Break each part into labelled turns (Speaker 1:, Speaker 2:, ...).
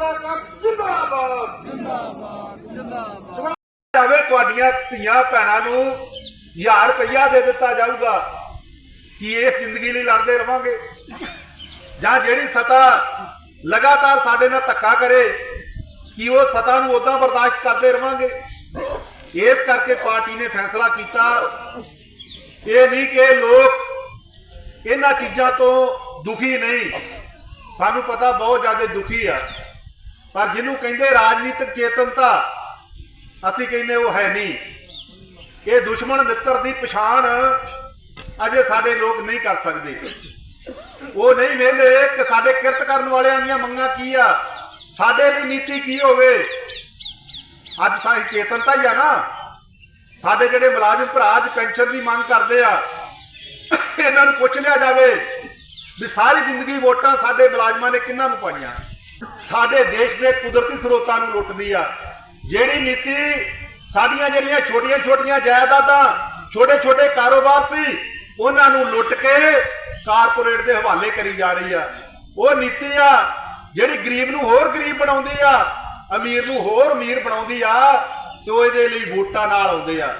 Speaker 1: ਦਾ ਕੰਮ ਜਿੰਦਾਬਾਦ। ਜਿੰਦਾਬਾਦ ਜਿੰਦਾਬਾਦ। ਜਾਵੇ ਤੁਹਾਡੀਆਂ ਧੀਆਂ ਭੈਣਾਂ ਨੂੰ 1000 ਰੁਪਇਆ ਦੇ ਦਿੱਤਾ ਜਾਊਗਾ ਕਿ ਇਹ ਜ਼ਿੰਦਗੀ ਲਈ ਲੜਦੇ ਰਵਾਂਗੇ। ਜਾਂ ਜਿਹੜੀ ਸਤਾ ਲਗਾਤਾਰ ਸਾਡੇ ਨਾਲ ਧੱਕਾ ਕਰੇ ਕਿ ਉਹ ਸਤਾ ਨੂੰ ਉਦਾਂ ਬਰਦਾਸ਼ਤ ਕਰਦੇ ਰਵਾਂਗੇ। ਇਸ ਕਰਕੇ ਪਾਰਟੀ ਨੇ ਫੈਸਲਾ ਕੀਤਾ ਇਹ ਨਹੀਂ ਕਿ ਲੋਕ ਇਹਨਾਂ ਚੀਜ਼ਾਂ ਤੋਂ ਦੁਖੀ ਨਹੀਂ। ਸਾਨੂੰ ਪਤਾ ਬਹੁਤ ਜ਼ਿਆਦਾ ਦੁਖੀ ਆ। ਪਰ ਜਿਹਨੂੰ ਕਹਿੰਦੇ ਰਾਜਨੀਤਿਕ ਚੇਤਨਤਾ, ਅਸੀਂ ਕਹਿੰਦੇ ਉਹ ਹੈ ਨਹੀਂ। ਇਹ ਦੁਸ਼ਮਣ ਮਿੱਤਰ ਦੀ ਪਛਾਣ ਅਜੇ ਸਾਡੇ ਲੋਕ ਨਹੀਂ ਕਰ ਸਕਦੇ। ਉਹ ਨਹੀਂ ਵੇਂਦੇ ਕਿ ਸਾਡੇ ਕਿਰਤ ਕਰਨ ਵਾਲਿਆਂ ਦੀਆਂ ਮੰਗਾਂ ਕੀ ਆ, ਸਾਡੇ ਲਈ ਨੀਤੀ ਕੀ ਹੋਵੇ। ਅੱਜ ਸਾਡੀ ਚੇਤਨਤਾ ਹੀ ਆ ਨਾ। ਸਾਡੇ ਜਿਹੜੇ ਮੁਲਾਜ਼ਮ ਭਰਾ ਅੱਜ ਪੈਨਸ਼ਨ ਦੀ ਮੰਗ ਕਰਦੇ ਆ, ਇਹਨਾਂ ਨੂੰ ਪੁੱਛ ਲਿਆ ਜਾਵੇ ਵੀ ਸਾਰੀ ਜ਼ਿੰਦਗੀ ਵੋਟਾਂ ਸਾਡੇ ਮੁਲਾਜ਼ਮਾਂ ਨੇ ਕਿੰਨਾਂ ਨੂੰ ਪਾਈਆਂ? ਸਾਡੇ ਦੇਸ਼ ਦੇ ਕੁਦਰਤੀ ਸਰੋਤਾਂ ਨੂੰ ਲੁੱਟਦੀ ਆ। ਜਿਹੜੀ ਨੀਤੀ ਸਾਡੀਆਂ ਜਿਹੜੀਆਂ ਛੋਟੀਆਂ-ਛੋਟੀਆਂ ਜਾਇਦਾਦਾਂ, ਛੋਟੇ-ਛੋਟੇ ਕਾਰੋਬਾਰ ਸੀ, ਉਹਨਾਂ ਨੂੰ ਲੁੱਟ ਕੇ ਕਾਰਪੋਰੇਟ ਦੇ ਹਵਾਲੇ ਕਰੀ ਜਾ ਰਹੀ ਆ। ਉਹ ਨੀਤੀ ਆ, ਜਿਹੜੀ ਗਰੀਬ ਨੂੰ ਹੋਰ ਗਰੀਬ ਬਣਾਉਂਦੀ ਆ, ਅਮੀਰ ਨੂੰ ਹੋਰ ਅਮੀਰ ਬਣਾਉਂਦੀ ਆ, ਤੇ ਉਹ ਇਹਦੇ ਲਈ ਵੋਟਾਂ ਨਾਲ ਆਉਂਦੇ ਆ।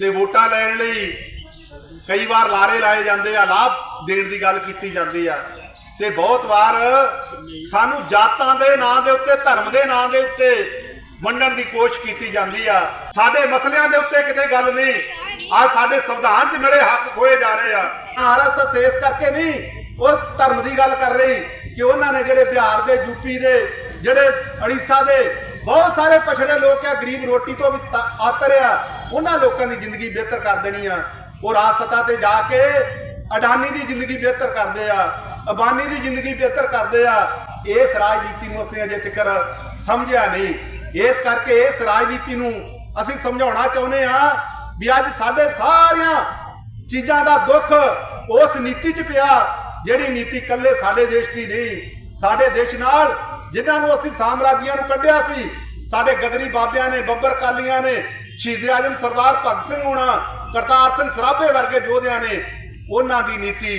Speaker 1: ਤੇ ਵੋਟਾਂ ਲੈਣ ਲਈ ਕਈ ਵਾਰ ਲਾਰੇ ਲਾਏ ਜਾਂਦੇ ਆ, ਲਾਭ ਦੇਣ ਦੀ ਗੱਲ ਕੀਤੀ ਜਾਂਦੀ ਆ। ਤੇ ਬਹੁਤ ਵਾਰ ਸਾਨੂੰ ਜਾਤਾਂ ਦੇ ਨਾਂ ਦੇ ਉੱਤੇ, ਧਰਮ ਦੇ ਨਾਂ ਦੇ ਉੱਤੇ ਵੰਡਣ ਦੀ ਕੋਸ਼ਿਸ਼ ਕੀਤੀ ਜਾਂਦੀ ਆ। ਸਾਡੇ ਮਸਲਿਆਂ ਦੇ ਉੱਤੇ ਕਿਤੇ ਗੱਲ ਨਹੀਂ। ਆ ਸਾਡੇ ਸੰਵਿਧਾਨ 'ਚ ਮਿਲੇ ਹੱਕ ਖੋਏ ਜਾ ਰਹੇ ਆ। ਆਰਐਸਐਸ ਇਸ ਕਰਕੇ ਨਹੀਂ, ਉਹ ਧਰਮ ਦੀ ਗੱਲ ਕਰ ਰਹੀ ਕਿ ਉਹਨਾਂ ਨੇ ਜਿਹੜੇ ਬਿਹਾਰ ਦੇ ਯੂਪੀ ਦੇ, ਜਿਹੜੇ ਉੜੀਸਾ ਦੇ, ਬਹੁਤ ਸਾਰੇ ਪਛੜੇ ਲੋਕ ਆ, ਗਰੀਬ ਰੋਟੀ ਤੋਂ ਵੀ ਤ- ਆਤਰ ਆ, ਉਹਨਾਂ ਲੋਕਾਂ ਦੀ ਜ਼ਿੰਦਗੀ ਬਿਹਤਰ ਕਰ ਦੇਣੀ ਆ। ਉਹ ਰਾਜ ਸਤਾ ਤੇ ਜਾ ਕੇ ਅਡਾਨੀ ਦੀ ਜ਼ਿੰਦਗੀ ਬਿਹਤਰ ਕਰਦੇ ਆ। ਅਬਾਨੀ ਦੀ ਜ਼ਿੰਦਗੀ ਬਿਹਤਰ ਕਰਦੇ ਆ। ਇਸ ਰਾਜਨੀਤੀ ਨੂੰ ਅਸੀਂ ਅਜੇ ਤੱਕ ਸਮਝਿਆ ਨਹੀਂ। ਇਸ ਕਰਕੇ ਇਸ ਰਾਜਨੀਤੀ ਨੂੰ ਅਸੀਂ ਸਮਝਾਉਣਾ ਚਾਹੁੰਦੇ ਆ ਵੀ ਅੱਜ ਸਾਡੇ ਸਾਰਿਆਂ ਚੀਜ਼ਾਂ ਦਾ ਦੁੱਖ ਉਸ ਨੀਤੀ 'ਚ ਪਿਆ, ਜਿਹੜੀ ਨੀਤੀ ਕੱਲੇ ਸਾਡੇ ਦੇਸ਼ ਦੀ ਨਹੀਂ, ਸਾਡੇ ਦੇਸ਼ ਨਾਲ ਜਿਨ੍ਹਾਂ ਨੂੰ ਅਸੀਂ ਸਾਮਰਾਜੀਆਂ ਨੂੰ ਕੱਢਿਆ ਸੀ, ਸਾਡੇ ਗਦਰੀ ਬਾਬਿਆਂ ਨੇ, ਬੱਬਰ ਕਾਲੀਆਂ ਨੇ, ਸ਼ਹੀਦ ਆਜਮ ਸਰਦਾਰ ਭਗਤ ਸਿੰਘ ਹੋਣਾ, ਕਰਤਾਰ ਸਿੰਘ ਸਰਾਭੇ ਵਰਗੇ ਯੋਧਿਆਂ ਨੇ, ਉਹਨਾਂ ਦੀ ਨੀਤੀ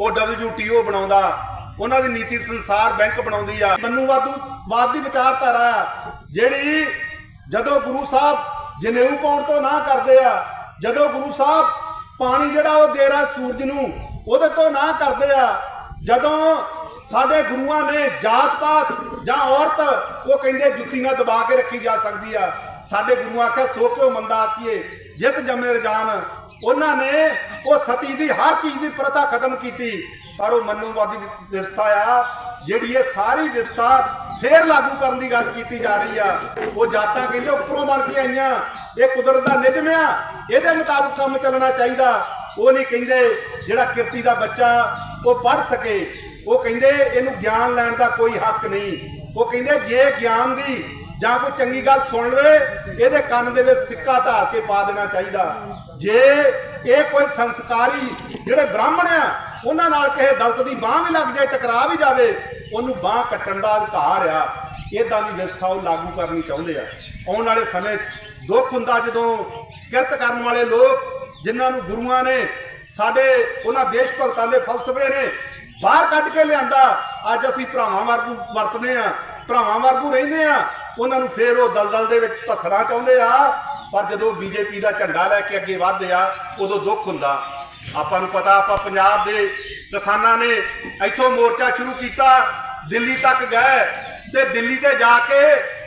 Speaker 1: ਉਹ WTO ਬਣਾਉਂਦਾ। ਉਹਨਾਂ ਦੀ ਨੀਤੀ ਸੰਸਾਰ ਬੈਂਕ ਬਣਾਉਂਦੀ ਆ। ਮਨੂਵਾਦੂ ਵਾਦ ਦੀ ਵਿਚਾਰਧਾਰਾ ਆ, ਜਿਹੜੀ ਜਦੋਂ ਗੁਰੂ ਸਾਹਿਬ ਜਨੇਊ ਪਾਉਣ ਤੋਂ ਨਾ ਕਰਦੇ ਆ ਜਦੋਂ ਗੁਰੂ ਸਾਹਿਬ ਪਾਣੀ ਜਿਹੜਾ ਉਹ ਦੇ ਰਿਹਾ ਸੂਰਜ ਨੂੰ ਉਹਦੇ ਤੋਂ ਨਾ ਕਰਦੇ ਆ ਜਦੋਂ ਸਾਡੇ ਗੁਰੂਆਂ ਨੇ ਜਾਤ ਪਾਤ ਜਾਂ ਔਰਤ ਉਹ ਕਹਿੰਦੇ ਜੁੱਤੀ ਨਾਲ ਦਬਾ ਕੇ ਰੱਖੀ ਜਾ ਸਕਦੀ ਆ। ਸਾਡੇ ਗੁਰੂ ਆਖਿਆ, ਸੋ ਕਿਉ ਮੰਦਾ ਆਖੀਏ? ਜਿਤ ਜਮੇ ਰਜਾਨ। ਉਹਨਾਂ ਨੇ ਉਹ ਸਤੀ ਦੀ, ਹਰ ਚੀਜ਼ ਦੀ ਪ੍ਰਥਾ ਖਤਮ ਕੀਤੀ। ਪਰ ਉਹ ਮਨੂਵਾਦੀ ਵਿਵਸਥਾ ਆ, ਜਿਹੜੀ ਇਹ ਸਾਰੀ ਵਿਵਸਥਾ ਫੇਰ ਲਾਗੂ ਕਰਨ ਦੀ ਗੱਲ ਕੀਤੀ ਜਾ ਰਹੀ ਆ। ਉਹ ਜਾਤਾਂ ਕਹਿੰਦੇ ਉੱਪਰੋਂ ਬਣ ਕੇ ਆਈਆਂ। ਇਹ ਕੁਦਰਤ ਦਾ ਨਿਯਮ ਆ। ਇਹਦੇ ਮੁਤਾਬਕ ਕੰਮ ਚੱਲਣਾ ਚਾਹੀਦਾ। ਉਹ ਨਹੀਂ ਕਹਿੰਦੇ ਜਿਹੜਾ ਕਿਰਤੀ ਦਾ ਬੱਚਾ ਉਹ ਪੜ ਸਕੇ। ਉਹ ਕਹਿੰਦੇ ਇਹਨੂੰ ਗਿਆਨ ਲੈਣ ਦਾ ਕੋਈ ਹੱਕ ਨਹੀਂ। ਉਹ ਕਹਿੰਦੇ ਜੇ ਗਿਆਨ ਦੀ ਜਾਂ ਕੋਈ ਚੰਗੀ ਗੱਲ ਸੁਣ ਲਵੇ, ਇਹਦੇ ਕੰਨ ਦੇ ਵਿੱਚ ਸਿੱਕਾ ਢਾਲ ਕੇ ਪਾ ਦੇਣਾ ਚਾਹੀਦਾ। ਜੇ ਇਹ ਕੋਈ ਸੰਸਕਾਰੀ ਜਿਹੜੇ ਬ੍ਰਾਹਮਣ ਆ, ਉਹਨਾਂ ਨਾਲ ਕਿਸੇ ਦਲਤ ਦੀ ਬਾਹ ਵੀ ਲੱਗ ਜਾਏ, ਟਕਰਾ ਵੀ ਜਾਵੇ, ਉਹਨੂੰ ਬਾਹ ਕੱਟਣ ਦਾ ਅਧਿਕਾਰ ਆ। ਇਦਾਂ ਦੀ ਵਿਵਸਥਾ ਉਹ ਲਾਗੂ ਕਰਨੀ ਚਾਹੁੰਦੇ ਆ। ਆਉਣ ਵਾਲੇ ਸਮੇਂ 'ਚ ਦੁੱਖ ਹੁੰਦਾ ਜਦੋਂ ਕਿਰਤ ਕਰਨ ਵਾਲੇ ਲੋਕ, ਜਿਨ੍ਹਾਂ ਨੂੰ ਗੁਰੂਆਂ ਨੇ ਸਾਡੇ ਉਹਨਾਂ ਦੇਸ਼ ਭਗਤਾਂ ਦੇ ਫਲਸਫੇ ਨੇ ਬਾਹਰ ਕੱਢ ਕੇ ਲਿਆਂਦਾ, ਅੱਜ ਅਸੀਂ ਭਰਾਵਾਂ ਵਾਂਗੂ ਵਰਤਦੇ ਆ, ਭਰਾਵਾਂ ਵਾਂਗੂ ਰਹਿੰਦੇ ਆ ਉਹਨਾਂ ਨੂੰ ਫੇਰ ਉਹ ਦਲਦਲ ਦੇ ਵਿੱਚ ਧੱਸਣਾ ਚਾਹੁੰਦੇ ਆ, ਪਰ ਜਦੋਂ ਬੀਜੇਪੀ ਦਾ ਝੰਡਾ ਲੈ ਕੇ ਅੱਗੇ ਵਧਦੇ ਆ, ਉਦੋਂ ਦੁੱਖ ਹੁੰਦਾ। ਆਪਾਂ ਨੂੰ ਪਤਾ, ਆਪਾਂ ਪੰਜਾਬ ਦੇ ਕਿਸਾਨਾਂ ਨੇ ਇੱਥੋਂ ਮੋਰਚਾ ਸ਼ੁਰੂ ਕੀਤਾ, ਦਿੱਲੀ ਤੱਕ ਗਏ, ਤੇ ਦਿੱਲੀ ਤੇ ਜਾ ਕੇ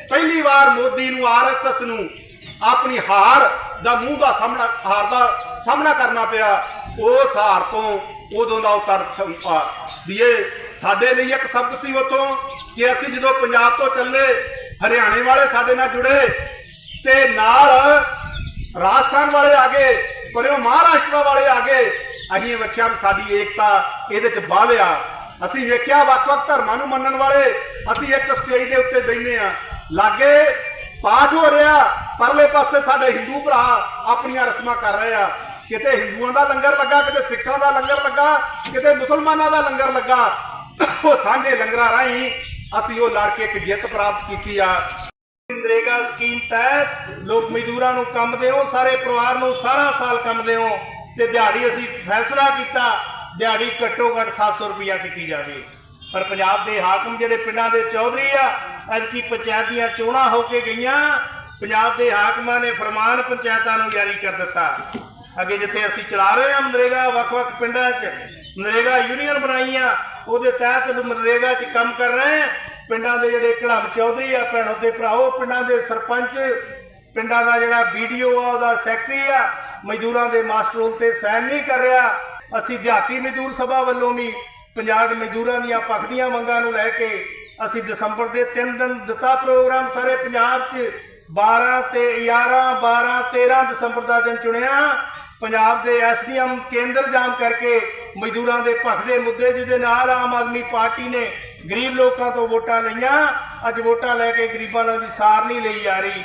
Speaker 1: ਪਹਿਲੀ ਵਾਰ ਮੋਦੀ ਨੂੰ ਆਰਐਸਐਸ ਨੂੰ ਆਪਣੀ ਹਾਰ ਦਾ ਮੂੰਹ ਦਾ ਸਾਹਮਣਾ, ਹਾਰ ਦਾ ਸਾਹਮਣਾ ਕਰਨਾ ਪਿਆ। ਉਸ ਹਾਰ ਤੋਂ ਉਦੋਂ ਦਾ ਉਤਰ ਦੀਏ ਸਾਡੇ ਲਈ ਇੱਕ ਸਬਕ ਸੀ ਉਤੋਂ ਕਿ ਅਸੀਂ ਜਦੋਂ ਪੰਜਾਬ ਤੋਂ ਚੱਲੇ ਹਰਿਆਣੇ ਵਾਲੇ ਸਾਡੇ ਨਾਲ ਜੁੜੇ ਤੇ ਨਾਲ ਰਾਜਸਥਾਨ ਵਾਲੇ ਆ ਗਏ, ਪਰਿਓ ਮਹਾਰਾਸ਼ਟਰ ਵਾਲੇ ਆ ਗਏ। ਅਸੀਂ ਵੇਖਿਆ ਵੀ ਸਾਡੀ ਏਕਤਾ ਇਹਦੇ ਚ ਬਾਲਿਆ ਅਸੀਂ ਵੇਖਿਆ ਵੱਖ-ਵੱਖ ਧਰਮਾਂ ਨੂੰ ਮੰਨਣ ਵਾਲੇ ਅਸੀਂ ਇੱਕ ਸਟੇਜ ਦੇ ਉੱਤੇ ਬੈਠੇ ਆ। ਲਾਗੇ ਪਾਠ ਹੋ ਰਿਹਾ, ਪਰਲੇ ਪਾਸੇ ਸਾਡੇ ਹਿੰਦੂ ਭਰਾ ਆਪਣੀਆਂ ਰਸਮਾਂ ਕਰ ਰਹੇ ਆ। ਕਿਤੇ ਹਿੰਦੂਆਂ ਦਾ ਲੰਗਰ ਲੱਗਾ, ਕਿਤੇ ਸਿੱਖਾਂ ਦਾ ਲੰਗਰ ਲੱਗਾ, ਕਿਤੇ ਮੁਸਲਮਾਨਾਂ ਦਾ ਲੰਗਰ ਲੱਗਾ। ਉਹ ਸਾਂਝੇ ਲੰਗਰਾਂ ਰਾਹੀਂ ਅਸੀਂ ਉਹ ਲੜ ਕੇ ਇੱਕ ਜਿੱਤ ਪ੍ਰਾਪਤ ਕੀਤੀ ਆ। ਨਰੇਗਾ ਸਕੀਮ ਤਹਿਤ ਲੋਕ ਮਜ਼ਦੂਰਾਂ ਨੂੰ ਕੰਮ ਦਿਓ, ਸਾਰੇ ਪਰਿਵਾਰ ਨੂੰ ਸਾਰਾ ਸਾਲ ਕੰਮ ਦਿਓ ਤੇ ਦਿਹਾੜੀ ਅਸੀਂ ਫੈਸਲਾ ਕੀਤਾ, ਦਿਹਾੜੀ ਘੱਟੋ ਘੱਟ 700 ਰੁਪਇਆ ਕੀਤੀ ਜਾਵੇ। ਪਰ ਪੰਜਾਬ ਦੇ ਹਾਕਮ ਜਿਹੜੇ ਪਿੰਡਾਂ ਦੇ ਚੌਧਰੀ ਆ ਅੱਜ ਕੀ ਪੰਚਾਇਤ ਦੀਆਂ ਚੋਣਾਂ ਹੋ ਕੇ ਗਈਆਂ,
Speaker 2: ਪੰਜਾਬ ਦੇ ਹਾਕਮਾਂ ਨੇ ਫਰਮਾਨ ਪੰਚਾਇਤਾਂ ਨੂੰ ਜਾਰੀ ਕਰ ਦਿੱਤਾ। ਅੱਗੇ ਜਿੱਥੇ ਅਸੀਂ ਚਲਾ ਰਹੇ ਹਾਂ ਮਨਰੇਗਾ, ਵੱਖ-ਵੱਖ ਪਿੰਡਾਂ 'ਚ ਮਨਰੇਗਾ ਯੂਨੀਅਨ ਬਣਾਈਆਂ ਉਹਦੇ ਤਹਿਤ ਮਨਰੇਗਾ 'ਚ ਕੰਮ ਕਰ ਰਹੇ ਹਾਂ। ਪਿੰਡਾਂ ਦੇ ਜਿਹੜੇ ਕੜਮ ਚੌਧਰੀ ਆ ਭੈਣੋ ਤੇ ਭਰਾਓ ਪਿੰਡਾਂ ਦੇ ਸਰਪੰਚ, ਪਿੰਡਾਂ ਦਾ ਜਿਹੜਾ ਵੀਡੀਓ ਆ, ਉਹਦਾ ਸੈਕਟਰੀ ਆ, ਮਜ਼ਦੂਰਾਂ ਦੇ ਮਾਸਟਰ ਰੋਲ ਤੇ ਸਾਈਨ ਨਹੀਂ ਕਰ ਰਿਹਾ। ਅਸੀਂ ਦਿਹਾਤੀ ਮਜ਼ਦੂਰ ਸਭਾ ਵੱਲੋਂ ਵੀ ਪੰਜਾਬ ਮਜ਼ਦੂਰਾਂ ਦੀਆਂ ਪੱਖ ਦੀਆਂ ਮੰਗਾਂ ਨੂੰ ਲੈ ਕੇ ਅਸੀਂ ਦਸੰਬਰ ਦੇ 3 ਦਿਨ ਦਿੱਤਾ ਪ੍ਰੋਗਰਾਮ ਸਾਰੇ ਪੰਜਾਬ 'ਚ। 12 ਤੇ 11 12 13 ਦਸੰਬਰ ਦਾ ਦਿਨ ਚੁਣਿਆ। ਪੰਜਾਬ ਦੇ ਐਸਡੀਐਮ ਕੇਂਦਰ ਜਾਮ ਕਰਕੇ ਮਜ਼ਦੂਰਾਂ ਦੇ ਪੱਖ ਦੇ ਮੁੱਦੇ ਜਿਹਦੇ ਨਾਲ ਆਮ ਆਦਮੀ ਪਾਰਟੀ ਨੇ ਗਰੀਬ ਲੋਕਾਂ ਤੋਂ ਵੋਟਾਂ ਲਈਆਂ। ਅੱਜ ਵੋਟਾਂ ਲੈ ਕੇ ਗਰੀਬਾਂ ਨਾਲ ਦੀ ਸਾਰ ਨਹੀਂ ਲਈ ਜਾ ਰਹੀ।